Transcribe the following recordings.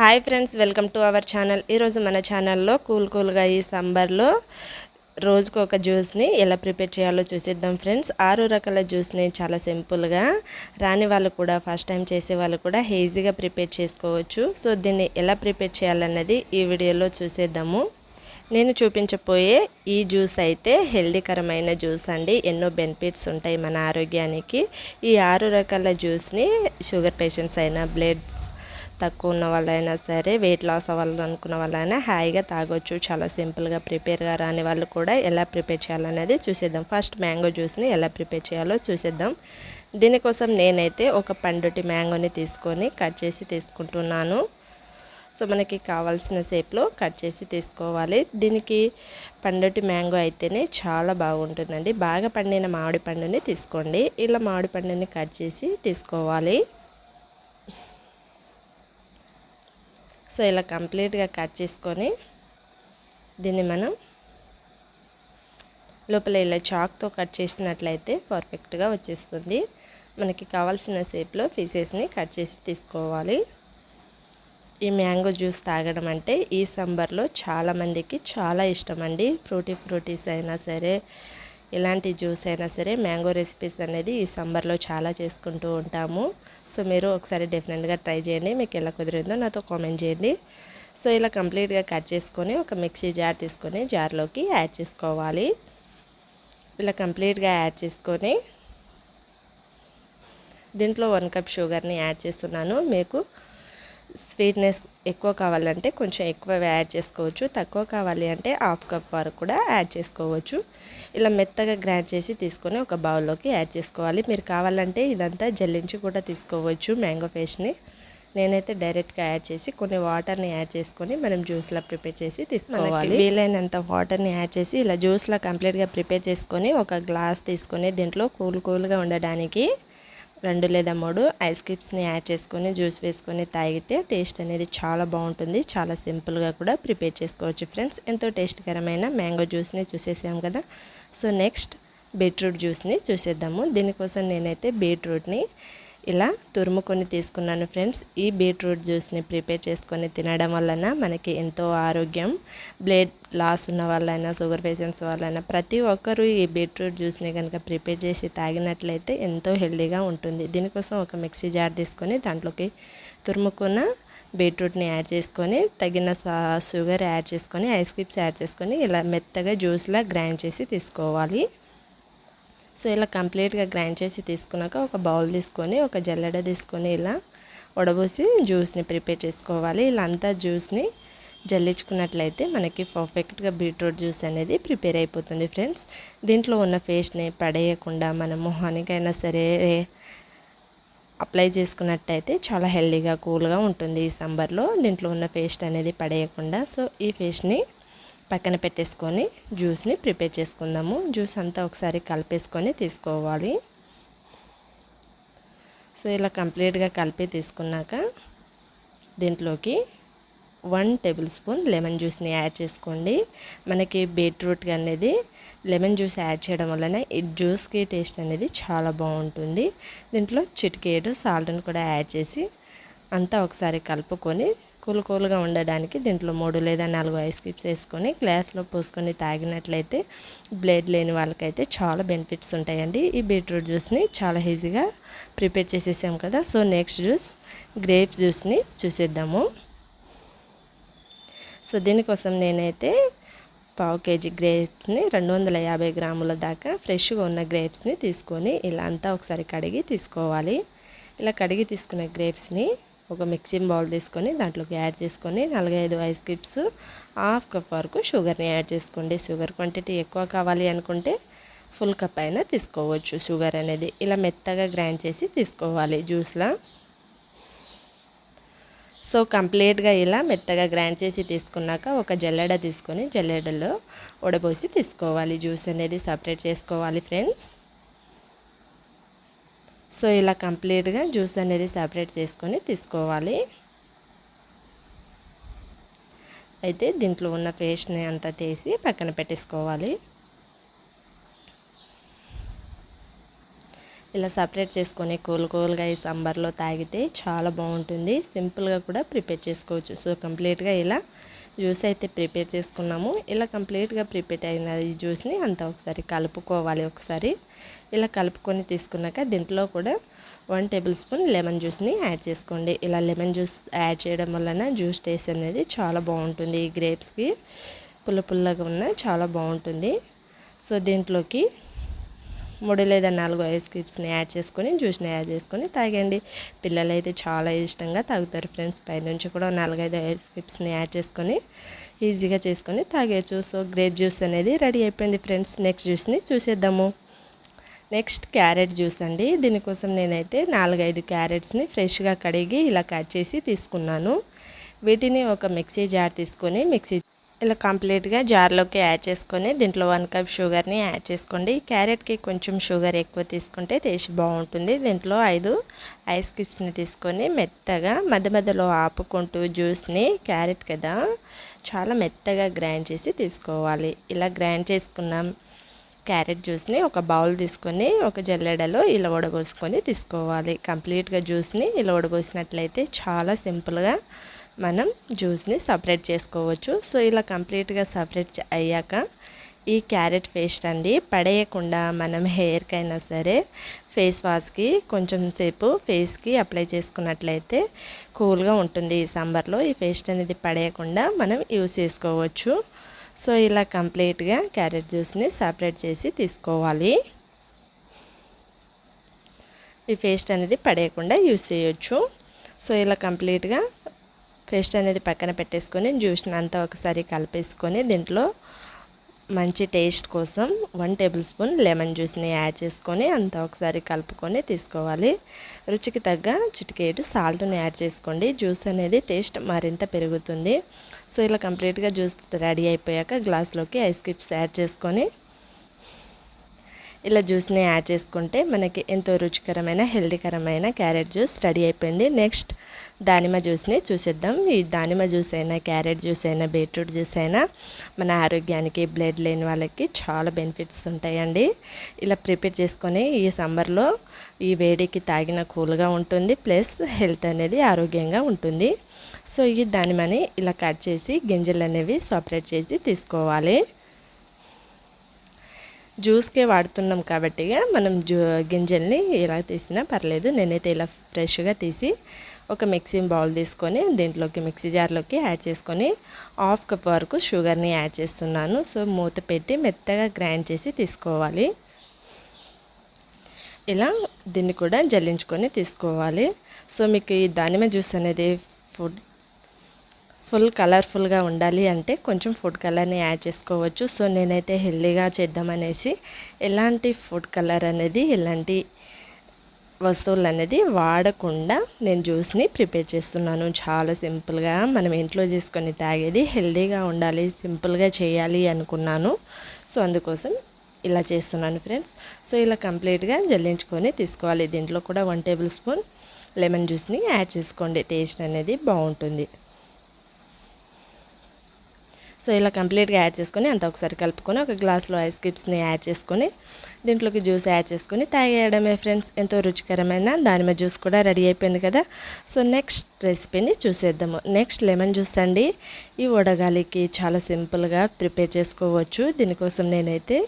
Hi friends welcome to our channel. ఈరోజు మన ఛానల్లో కూల్ కూల్గా ఈ సంబర్లో రోజుకు ఒక జ్యూస్ని ఎలా ప్రిపేర్ చేయాలో చూసేద్దాం ఫ్రెండ్స్. ఆరు రకాల జ్యూస్ని చాలా సింపుల్గా రాని వాళ్ళు కూడా ఫస్ట్ టైం చేసే వాళ్ళు కూడా ఈజీగా ప్రిపేర్ చేసుకోవచ్చు. సో దీన్ని ఎలా ప్రిపేర్ చేయాలన్నది ఈ వీడియోలో చూసేద్దాము. నేను చూపించబోయే ఈ జ్యూస్ అయితే హెల్దీకరమైన జ్యూస్ అండి. ఎన్నో బెనిఫిట్స్ ఉంటాయి మన ఆరోగ్యానికి. ఈ ఆరు రకాల జ్యూస్ని షుగర్ పేషెంట్స్ అయినా బ్లడ్స్ తక్కువ ఉన్న వాళ్ళైనా సరే వెయిట్ లాస్ అవ్వాలని అనుకున్న వాళ్ళైనా హాయిగా తాగొచ్చు. చాలా సింపుల్గా ప్రిపేర్గా రాని వాళ్ళు కూడా ఎలా ప్రిపేర్ చేయాలనేది చూసేద్దాం. ఫస్ట్ మ్యాంగో జ్యూస్ని ఎలా ప్రిపేర్ చేయాలో చూసేద్దాం. దీనికోసం నేనైతే ఒక పండుటి మ్యాంగోని తీసుకొని కట్ చేసి తీసుకుంటున్నాను. సో మనకి కావాల్సిన షేప్లో కట్ చేసి తీసుకోవాలి. దీనికి పండుటి మ్యాంగో అయితేనే చాలా బాగుంటుందండి. బాగా పండిన మామిడి పండుని తీసుకోండి. ఇలా మామిడి పండుని కట్ చేసి తీసుకోవాలి. సో ఇలా కంప్లీట్గా కట్ చేసుకొని దీన్ని మనం లోపల ఇలా చాక్తో కట్ చేసినట్లయితే పర్ఫెక్ట్గా వచ్చేస్తుంది. మనకి కావాల్సిన షేప్లో పీసెస్ని కట్ చేసి తీసుకోవాలి. ఈ మ్యాంగో జ్యూస్ తాగడం అంటే ఈ సంబర్లో చాలామందికి చాలా ఇష్టం అండి. ఫ్రూటీ ఫ్రూటీస్ అయినా సరే ఇలాంటి జ్యూస్ అయినా సరే మ్యాంగో రెసిపీస్ అనేది ఈ సమ్మర్లో చాలా చేసుకుంటూ ఉంటాము. సో మీరు ఒకసారి డెఫినెట్గా ట్రై చేయండి. మీకు ఎలా కుదిరిందో నాతో కామెంట్ చేయండి. సో ఇలా కంప్లీట్గా కట్ చేసుకొని ఒక మిక్సీ జార్ తీసుకొని జార్లోకి యాడ్ చేసుకోవాలి. ఇలా కంప్లీట్గా యాడ్ చేసుకొని దీంట్లో వన్ కప్ షుగర్ని యాడ్ చేస్తున్నాను. మీకు స్వీట్నెస్ ఎక్కువ కావాలంటే కొంచెం ఎక్కువ యాడ్ చేసుకోవచ్చు. తక్కువ కావాలి అంటే హాఫ్ కప్ వరకు కూడా యాడ్ చేసుకోవచ్చు. ఇలా మెత్తగా గ్రైండ్ చేసి తీసుకొని ఒక బౌల్లోకి యాడ్ చేసుకోవాలి. మీరు కావాలంటే ఇదంతా జల్లించి కూడా తీసుకోవచ్చు మ్యాంగో పేస్ట్ని. నేనైతే డైరెక్ట్గా యాడ్ చేసి కొన్ని వాటర్ని యాడ్ చేసుకొని మనం జ్యూస్లా ప్రిపేర్ చేసి తీసుకోవాలి. వీలైనంత వాటర్ని యాడ్ చేసి ఇలా జ్యూస్లా కంప్లీట్గా ప్రిపేర్ చేసుకొని ఒక గ్లాస్ తీసుకొని దీంట్లో కూల్ కూల్గా ఉండడానికి రెండు లేదా మూడు ఐస్ క్యూబ్స్ని యాడ్ చేసుకొని జ్యూస్ వేసుకొని తాగితే టేస్ట్ అనేది చాలా బాగుంటుంది. చాలా సింపుల్గా కూడా ప్రిపేర్ చేసుకోవచ్చు ఫ్రెండ్స్. ఎంతో టేస్ట్కరమైన మ్యాంగో జ్యూస్ని చూసేసాం కదా. సో నెక్స్ట్ బీట్రూట్ జ్యూస్ని చూసేద్దాము. దీనికోసం నేనైతే బీట్రూట్ని ఇలా తురుముకొని తీసుకున్నాను ఫ్రెండ్స్. ఈ బీట్రూట్ జ్యూస్ని ప్రిపేర్ చేసుకొని తినడం వలన మనకి ఎంతో ఆరోగ్యం బ్లడ్ లాస్ ఉన్న వాళ్ళైనా షుగర్ పేషెంట్స్ వాళ్ళైనా ప్రతి ఒక్కరూ ఈ బీట్రూట్ జ్యూస్ని కనుక ప్రిపేర్ చేసి తాగినట్లయితే ఎంతో హెల్దీగా ఉంటుంది. దీనికోసం ఒక మిక్సీ జార్ తీసుకొని దాంట్లోకి తురుముకున్న బీట్రూట్ని యాడ్ చేసుకొని తగిన షుగర్ యాడ్ చేసుకొని ఐస్ క్యూబ్స్ యాడ్ చేసుకొని ఇలా మెత్తగా జ్యూస్లా గ్రైండ్ చేసి తీసుకోవాలి. సో ఇలా కంప్లీట్గా గ్రైండ్ చేసి తీసుకున్నాక ఒక బౌల్ తీసుకొని ఒక జల్లెడ తీసుకొని ఇలా వడబోసి జ్యూస్ని ప్రిపేర్ చేసుకోవాలి. ఇలా అంతా జ్యూస్ని జల్లించుకున్నట్లయితే మనకి పర్ఫెక్ట్గా బీట్రూట్ జ్యూస్ అనేది ప్రిపేర్ అయిపోతుంది ఫ్రెండ్స్. దీంట్లో ఉన్న ఫేస్ని పడేయకుండా మన మొహానికైనా సరే అప్లై చేసుకున్నట్టయితే చాలా హెల్దీగా కూల్గా ఉంటుంది ఈ సమ్మర్లో. దీంట్లో ఉన్న పేస్ట్ అనేది పడేయకుండా సో ఈ పేస్ట్ని పక్కన పెట్టేసుకొని జ్యూస్ని ప్రిపేర్ చేసుకుందాము. జ్యూస్ అంతా ఒకసారి కలిపేసుకొని తీసుకోవాలి. సో ఇలా కంప్లీట్గా కలిపి తీసుకున్నాక దీంట్లోకి వన్ టేబుల్ స్పూన్ లెమన్ జ్యూస్ని యాడ్ చేసుకోండి. మనకి బీట్రూట్ అనేది లెమన్ జ్యూస్ యాడ్ చేయడం వలన ఈ జ్యూస్కి టేస్ట్ అనేది చాలా బాగుంటుంది. దీంట్లో చిటికేడు సాల్ట్ని కూడా యాడ్ చేసి అంతా ఒకసారి కలుపుకొని కూల్ కూల్గా ఉండడానికి దీంట్లో మూడు లేదా నాలుగు ఐస్ క్యూబ్స్ వేసుకొని గ్లాస్లో పోసుకొని తాగినట్లయితే బ్లడ్ లేని వాళ్ళకైతే చాలా బెనిఫిట్స్ ఉంటాయండి. ఈ బీట్రూట్ జ్యూస్ని చాలా ఈజీగా ప్రిపేర్ చేసేసాం కదా. సో నెక్స్ట్ జ్యూస్ గ్రేప్ జ్యూస్ని చూసేద్దాము. సో దీనికోసం నేనైతే పావు కేజీ గ్రేప్స్ని రెండు వందల యాభై గ్రాముల దాకా ఫ్రెష్గా ఉన్న గ్రేప్స్ని తీసుకొని ఇలా అంతా ఒకసారి కడిగి తీసుకోవాలి. ఇలా కడిగి తీసుకున్న గ్రేప్స్ని ఒక మిక్సింగ్ బౌల్ తీసుకొని దాంట్లోకి యాడ్ చేసుకొని నాలుగైదు ఐస్ క్యూబ్స్ హాఫ్ కప్ వరకు షుగర్ని యాడ్ చేసుకోండి. షుగర్ క్వాంటిటీ ఎక్కువ కావాలి అనుకుంటే ఫుల్ కప్ అయినా తీసుకోవచ్చు షుగర్ అనేది. ఇలా మెత్తగా గ్రైండ్ చేసి తీసుకోవాలి జ్యూస్లా. సో కంప్లీట్గా ఇలా మెత్తగా గ్రైండ్ చేసి తీసుకున్నాక ఒక జల్లెడ తీసుకొని జల్లెడలో ఉడబోసి తీసుకోవాలి. జ్యూస్ అనేది సపరేట్ చేసుకోవాలి ఫ్రెండ్స్. సో ఇలా కంప్లీట్గా జ్యూస్ అనేది సపరేట్ చేసుకొని తీసుకోవాలి. అయితే దీంట్లో ఉన్న పేస్ట్ని అంతా తీసి పక్కన పెట్టేసుకోవాలి. ఇలా సపరేట్ చేసుకొని కూల్ కూల్గా ఈ సంబర్లో తాగితే చాలా బాగుంటుంది. సింపుల్గా కూడా ప్రిపేర్ చేసుకోవచ్చు. సో కంప్లీట్గా ఇలా జ్యూస్ అయితే ప్రిపేర్ చేసుకున్నాము. ఇలా కంప్లీట్గా ప్రిపేర్ అయిన ఈ జ్యూస్ని అంతా ఒకసారి కలుపుకోవాలి ఒకసారి. ఇలా కలుపుకొని తీసుకున్నాక దీంట్లో కూడా వన్ టేబుల్ స్పూన్ లెమన్ జ్యూస్ని యాడ్ చేసుకోండి. ఇలా లెమన్ జ్యూస్ యాడ్ చేయడం వలన జ్యూస్ టేస్ట్ అనేది చాలా బాగుంటుంది. ఈ గ్రేప్స్కి పుల్ల పుల్లగా ఉన్న చాలా బాగుంటుంది. సో దీంట్లోకి మూడు లేదా నాలుగు ఐస్ క్యూబ్స్ని యాడ్ చేసుకొని జ్యూస్ని యాడ్ చేసుకొని తాగండి. పిల్లలు అయితే చాలా ఇష్టంగా తాగుతారు ఫ్రెండ్స్. పైనుంచి కూడా నాలుగైదు ఐస్ క్యూబ్స్ని యాడ్ చేసుకొని ఈజీగా చేసుకొని తాగేయచ్చు. సో గ్రేప్ జ్యూస్ అనేది రెడీ అయిపోయింది ఫ్రెండ్స్. నెక్స్ట్ జ్యూస్ని చూసేద్దాము. నెక్స్ట్ క్యారెట్ జ్యూస్ అండి. దీనికోసం నేనైతే నాలుగైదు క్యారెట్స్ని ఫ్రెష్గా కడిగి ఇలా కట్ చేసి తీసుకున్నాను. వీటిని ఒక మిక్సీ జార్ తీసుకొని మిక్సీ ఇలా కంప్లీట్గా జార్లోకి యాడ్ చేసుకొని దీంట్లో వన్ కప్ షుగర్ని యాడ్ చేసుకోండి. క్యారెట్కి కొంచెం షుగర్ ఎక్కువ తీసుకుంటే టేస్ట్ బాగుంటుంది. దీంట్లో ఐదు ఐస్ క్రిప్స్ని తీసుకొని మెత్తగా మధ్య మధ్యలో ఆపుకుంటూ జ్యూస్ని క్యారెట్ కదా చాలా మెత్తగా గ్రైండ్ చేసి తీసుకోవాలి. ఇలా గ్రైండ్ చేసుకున్నాం క్యారెట్ జ్యూస్ని ఒక బౌల్ తీసుకొని ఒక జల్లెడలో ఇలా వడబోసుకొని తీసుకోవాలి. కంప్లీట్గా జ్యూస్ని ఇలా వడబోసినట్లయితే చాలా సింపుల్గా మనం జ్యూస్ని సపరేట్ చేసుకోవచ్చు. సో ఇలా కంప్లీట్గా సపరేట్ అయ్యాక ఈ క్యారెట్ పేస్ట్ అండి పడేయకుండా మనం హెయిర్కైనా సరే ఫేస్ వాష్కి కొంచెం సేపు ఫేస్కి అప్లై చేసుకున్నట్లయితే కూల్గా ఉంటుంది ఈ సమ్మర్లో. ఈ పేస్ట్ అనేది పడేయకుండా మనం యూస్ చేసుకోవచ్చు. సో ఇలా కంప్లీట్గా క్యారెట్ జ్యూస్ని సపరేట్ చేసి తీసుకోవాలి. ఈ పేస్ట్ అనేది పడేయకుండా యూస్ చేయొచ్చు. సో ఇలా కంప్లీట్గా పేస్ట్ అనేది పక్కన పెట్టేసుకొని జ్యూస్ని అంతా ఒకసారి కలిపేసుకొని దీంట్లో మంచి టేస్ట్ కోసం వన్ టేబుల్ స్పూన్ లెమన్ జ్యూస్ని యాడ్ చేసుకొని అంతా ఒకసారి కలుపుకొని తీసుకోవాలి. రుచికి తగ్గ చిటికేటు సాల్ట్ని యాడ్ చేసుకోండి. జ్యూస్ అనేది టేస్ట్ మరింత పెరుగుతుంది. సో ఇలా కంప్లీట్గా జ్యూస్ రెడీ అయిపోయాక గ్లాస్లోకి ఐస్ క్రిప్స్ యాడ్ చేసుకొని ఇలా జ్యూస్ని యాడ్ చేసుకుంటే మనకి ఎంతో రుచికరమైన హెల్దీకరమైన క్యారెట్ జ్యూస్ రెడీ అయిపోయింది. నెక్స్ట్ దానిమ్మ జ్యూస్ని చూసేద్దాం. ఈ దానిమ్మ జ్యూస్ అయినా క్యారెట్ జ్యూస్ అయినా బీట్రూట్ జ్యూస్ అయినా మన ఆరోగ్యానికి బ్లడ్ లేని వాళ్ళకి చాలా బెనిఫిట్స్ ఉంటాయండి. ఇలా ప్రిపేర్ చేసుకొని ఈ సమ్మర్లో ఈ వేడికి తాగిన కూల్గా ఉంటుంది. ప్లస్ హెల్త్ అనేది ఆరోగ్యంగా ఉంటుంది. సో ఈ దానిమ్మని ఇలా కట్ చేసి గింజలు అనేవి సపరేట్ చేసి తీసుకోవాలి. జ్యూస్కే వాడుతున్నాం కాబట్టి మనం జూ గింజల్ని ఎలా తీసినా పర్లేదు. నేనైతే ఇలా ఫ్రెష్గా తీసి ఒక మిక్సీ బౌల్ తీసుకొని దీంట్లోకి మిక్సీ జార్లోకి యాడ్ చేసుకొని హాఫ్ కప్ వరకు షుగర్ని యాడ్ చేస్తున్నాను. సో మూత పెట్టి మెత్తగా గ్రైండ్ చేసి తీసుకోవాలి. ఇలా దీన్ని కూడా జల్లించుకొని తీసుకోవాలి. సో మీకు ఈ దానిమ్మ జ్యూస్ అనేది ఫుడ్ ఫుల్ కలర్ఫుల్గా ఉండాలి అంటే కొంచెం ఫుడ్ కలర్ని యాడ్ చేసుకోవచ్చు. సో నేనైతే హెల్దీగా చేద్దామనేసి ఎలాంటి ఫుడ్ కలర్ అనేది ఎలాంటి వస్తువులు అనేది వాడకుండా నేను జ్యూస్ని ప్రిపేర్ చేస్తున్నాను. చాలా సింపుల్గా మనం ఇంట్లో చేసుకొని తాగేది హెల్దీగా ఉండాలి సింపుల్గా చేయాలి అనుకున్నాను. సో అందుకోసం ఇలా చేస్తున్నాను ఫ్రెండ్స్ సో ఇలా కంప్లీట్గా జల్లించుకొని తీసుకోవాలి. దీంట్లో కూడా వన్ టేబుల్ స్పూన్ లెమన్ జ్యూస్ని యాడ్ చేసుకోండి. టేస్ట్ అనేది బాగుంటుంది. సో ఇలా కంప్లీట్గా యాడ్ చేసుకొని అంత ఒకసారి కలుపుకొని ఒక గ్లాస్లో ఐస్ క్యూబ్స్ని యాడ్ చేసుకొని దీంట్లోకి జ్యూస్ యాడ్ చేసుకొని తాగేయడమే ఫ్రెండ్స్. ఎంతో రుచికరమైన దానిమ్మ జ్యూస్ కూడా రెడీ అయిపోయింది కదా. సో నెక్స్ట్ రెసిపీని చూసేద్దాము. నెక్స్ట్ లెమన్ జ్యూస్ అండి. ఈ వడగాలికి చాలా సింపుల్గా ప్రిపేర్ చేసుకోవచ్చు. దీనికోసం నేనైతే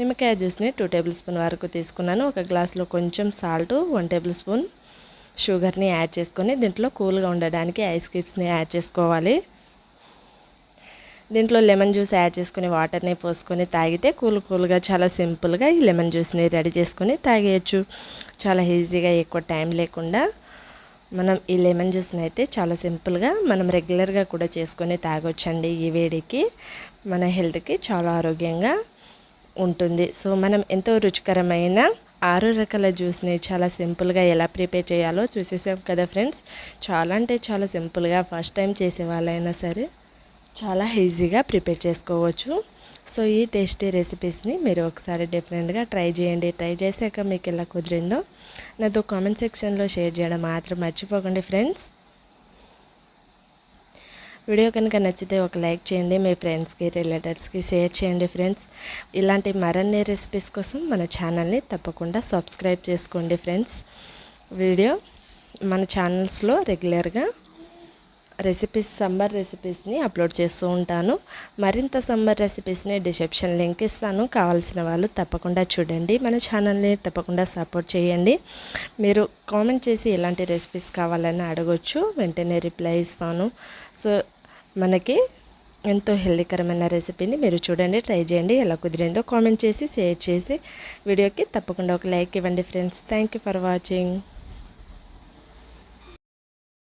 నిమ్మకాయ జ్యూస్ని టూ టేబుల్ స్పూన్ వరకు తీసుకున్నాను. ఒక గ్లాస్లో కొంచెం సాల్ట్ వన్ టేబుల్ స్పూన్ షుగర్ని యాడ్ చేసుకొని దీంట్లో కూల్గా ఉండడానికి ఐస్ క్యూబ్స్ని యాడ్ చేసుకోవాలి. దీంట్లో లెమన్ జ్యూస్ యాడ్ చేసుకుని వాటర్ని పోసుకొని తాగితే కూల్ కూల్గా చాలా సింపుల్గా ఈ లెమన్ జ్యూస్ని రెడీ చేసుకొని తాగేయచ్చు. చాలా ఈజీగా ఎక్కువ టైం లేకుండా మనం ఈ లెమన్ జ్యూస్ని అయితే చాలా సింపుల్గా మనం రెగ్యులర్గా కూడా చేసుకొని తాగొచ్చండి. ఈ వేడికి మన హెల్త్కి చాలా ఆరోగ్యంగా ఉంటుంది. సో మనం ఎంతో రుచికరమైన ఆరు రకాల జ్యూస్ని చాలా సింపుల్గా ఎలా ప్రిపేర్ చేయాలో చూసేసాం కదా ఫ్రెండ్స్. చాలా అంటే చాలా సింపుల్గా ఫస్ట్ టైం చేసే వాళ్ళైనా సరే. చాలా ఈజీగా ప్రిపేర్ చేసుకోవచ్చు. సో ఈ టేస్టీ రెసిపీస్ని మీరు ఒకసారి డిఫరెంట్గా ట్రై చేయండి. ట్రై చేశాక మీకు ఎలా కుదిరిందో నాతో కామెంట్ సెక్షన్లో షేర్ చేయడం మాత్రం మర్చిపోకండి ఫ్రెండ్స్. వీడియో కనుక నచ్చితే ఒక లైక్ చేయండి మీ ఫ్రెండ్స్కి రిలేటివ్స్కి షేర్ చేయండి ఫ్రెండ్స్. ఇలాంటి మరన్ని రెసిపీస్ కోసం మన ఛానల్ని తప్పకుండా సబ్స్క్రైబ్ చేసుకోండి ఫ్రెండ్స్. వీడియో మన ఛానల్స్లో రెగ్యులర్గా రెసిపీస్ సమ్మర్ రెసిపీస్ని అప్లోడ్ చేస్తూ ఉంటాను. మరింత సమ్మర్ రెసిపీస్ని డిస్క్రిప్షన్ లింక్ ఇస్తాను. కావాల్సిన వాళ్ళు తప్పకుండా చూడండి. మన ఛానల్ని తప్పకుండా సపోర్ట్ చేయండి. మీరు కామెంట్ చేసి ఎలాంటి రెసిపీస్ కావాలని అడగొచ్చు. వెంటనే రిప్లై ఇస్తాను. సో మనకి ఎంతో హెల్దీకరమైన రెసిపీని మీరు చూడండి ట్రై చేయండి. ఎలా కుదిరిందో కామెంట్ చేసి షేర్ చేసి వీడియోకి తప్పకుండా ఒక లైక్ ఇవ్వండి friends thank you for watching